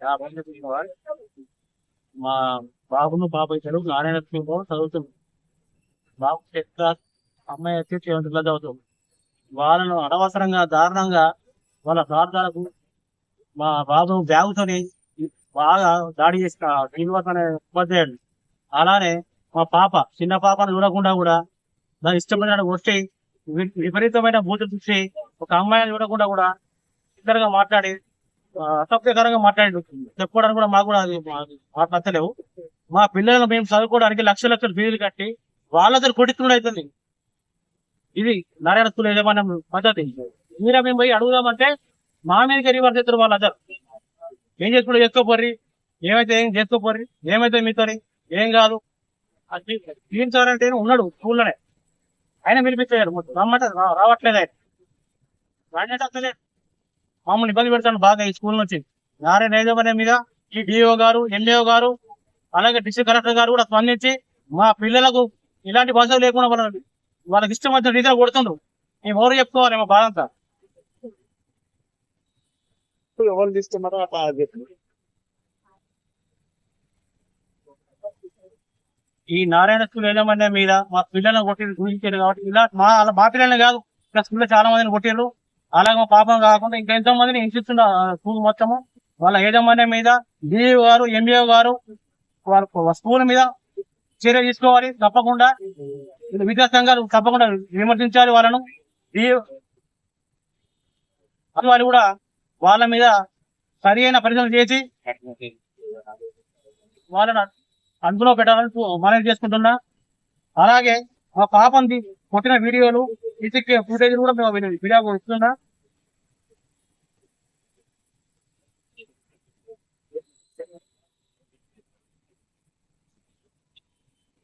యాభై మా బాబును బాబాయ్ చదువు నారాయణ స్కూల్లో చదువుతుంది. బాబు టెన్త్ క్లాస్ అమ్మాయి వచ్చి సెవెంత్ క్లాస్ చదువుతుంది. వాళ్ళను అనవసరంగా దారుణంగా వాళ్ళ ప్రార్థనలకు మా బాబు బ్యాగుతోని బాగా దాడి చేసిన శ్రీనివాస్ అనే ఉపాధ్యాయుడు. అలానే మా పాప చిన్న పాపను చూడకుండా కూడా దాని ఇష్టమైన వచ్చి విపరీతమైన బూతులు చూసి ఒక అమ్మాయిని చూడకుండా కూడా ఇద్దరుగా మాట్లాడి అసభ్యకరంగా మాట్లాడి చెప్పుకోవడానికి కూడా మాకు కూడా అది నచ్చలేవు. మా పిల్లలను మేము చదువుకోవడానికి లక్ష లక్షలు ఫీజులు కట్టి వాళ్ళతో కొట్టిస్తున్నాడు అవుతుంది. ఇది నారాయణ స్కూల్ యజమాన్య పద్ధతి. మీరే మేము పోయి అడుగుదామంటే మా మీదకి రివర్స్ అవుతారు వాళ్ళందరూ ఏం చేసుకుంటే చేసుకోపోర్రి. ఏమైతే ఏం చేసుకోపోర్రి? ఏమైతే మీతో ఏం కాదు. తీర్చాలంటే ఉన్నాడు స్కూల్లోనే. ఆయన పిలిపించారు రమ్మంటారు రావట్లేదు ఆయన. రాండి వస్తలేదు మమ్మల్ని ఇబ్బంది పెడతాను బాగా ఈ స్కూల్ నుంచి. నారాయణ యజమాన్యం మీద ఈ డిఓ గారు ఎంఏఓ గారు అలాగే డిస్ట్రిక్ట్ కలెక్టర్ గారు కూడా స్పందించి మా పిల్లలకు ఇలాంటి భాషలు లేకుండా వాళ్ళ వాళ్ళకి ఇష్టం వచ్చిన రీతిలో కొడుతుండ్రు. మేము ఎవరు చెప్పుకోవాలి మా బాధ అంతా ఎవరు తీసుకున్నారో అట్లా చెప్పు. ఈ నారాయణ స్కూల్ యజమాన్యం మీద మా పిల్లలను కొట్టి చూపించారు కాబట్టి ఇలా మా మా పిల్లల్ని కాదు స్కూల్లో చాలా మందిని కొట్టారు అలాగే మా పాపం కాకుండా ఇంకా ఎంతో మందిని హింసిస్తున్న స్కూల్ మొత్తము. వాళ్ళ యాజమాన్యం మీద డిఓ గారు ఎంబీఓ గారు వాళ్ళ స్కూల్ మీద చర్య తీసుకోవాలి తప్పకుండా. విద్యా సంఘాలు తప్పకుండా విమర్శించాలి వాళ్ళను. వాళ్ళు కూడా వాళ్ళ మీద సరి అయిన పరిశీలన చేసి వాళ్ళను అందులో పెట్టాలని మనం చేసుకుంటున్నా. అలాగే మా పాపంది కొట్టిన వీడియోలు ఇసుక్ ఫుటేజ్ కూడా మేము వీడియో ఇస్తున్నా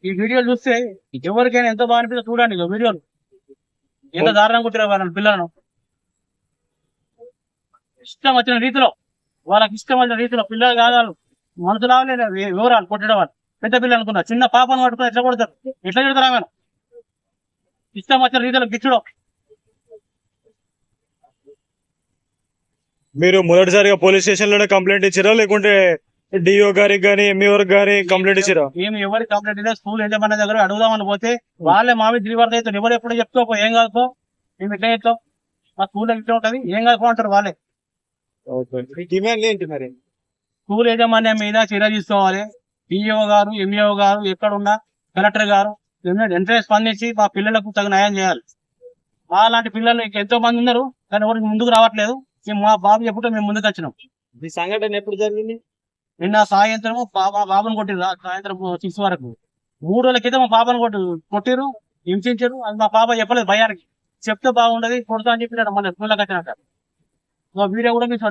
ఈ వీడియోలు చూస్తే ఎవరికైనా ఎంతో బాగా అనిపిస్తే చూడండి ఈ వీడియోలు. ఎంత దారుణంగా కొట్టిన వాళ్ళని పిల్లలను. ఇష్టం వచ్చిన రీతిలో వాళ్ళకి ఇష్టం వచ్చిన రీతిలో పిల్లలు కాదాలు. మనసులాగా వివరాలు కొట్టడం వాళ్ళు. పెద్ద పిల్లలు అనుకున్నా చిన్న పాపను పట్టుకుని ఎట్లా కొడతారు? ఎట్లా కొడతారు ఆమెను? ఇష్టం వచ్చిన రీతిలో గిచ్చుడు. మీరు మొదటిసారిగా పోలీస్ స్టేషన్లోనే కంప్లైంట్ ఇచ్చారా? లేకుంటే డిఓ గారికి గానీ ఎంఈఓ గానీ కంప్లైంట్ ఇచ్చారా? మేము ఎవరి కంప్లైంట్ అయితే స్కూల్ యజమాని దగ్గర అడుగుదామని పోతే వాళ్ళే మావి రివర్స్ అవుతారు ఎవరు ఎప్పుడు చెప్తావు ఏం కాదు మేము ఇట్లా చెప్తాం. మా స్కూల్ ఇట్లా ఉంటది. ఏం కాదు అంటారు వాళ్ళే. డిమాండ్ ఏంటి మరి? స్కూల్ యాజమాన్యం మీద చర్య తీసుకోవాలి. డిఓ గారు ఎంఈఓ గారు ఎక్కడున్నా కలెక్టర్ గారు వెంటనే స్పందించి మా పిల్లలకు తగు న్యాయం చేయాలి. మా లాంటి పిల్లలు ఎంతో మంది ఉన్నారు కానీ ఎవరికి ముందుకు రావట్లేదు. మేము మా బాబు చెప్పుకుంటే మేము ముందుకు వచ్చినాం. ఈ సంఘటన ఎప్పుడు జరిగింది? నిన్న సాయంత్రం బాబా బాబుని కొట్టిరు సాయంత్రం సిక్స్ వరకు. మూడు రోజుల క్రితం మా పాపను కొట్టి కొట్టిరు హింసించారు అది మా పాప చెప్పలేదు భయానికి. చెప్తే బాగుండదు కొడతా అని చెప్పినాడు మన స్కూల్లోకి వచ్చినాక వీడియో కూడా మీకు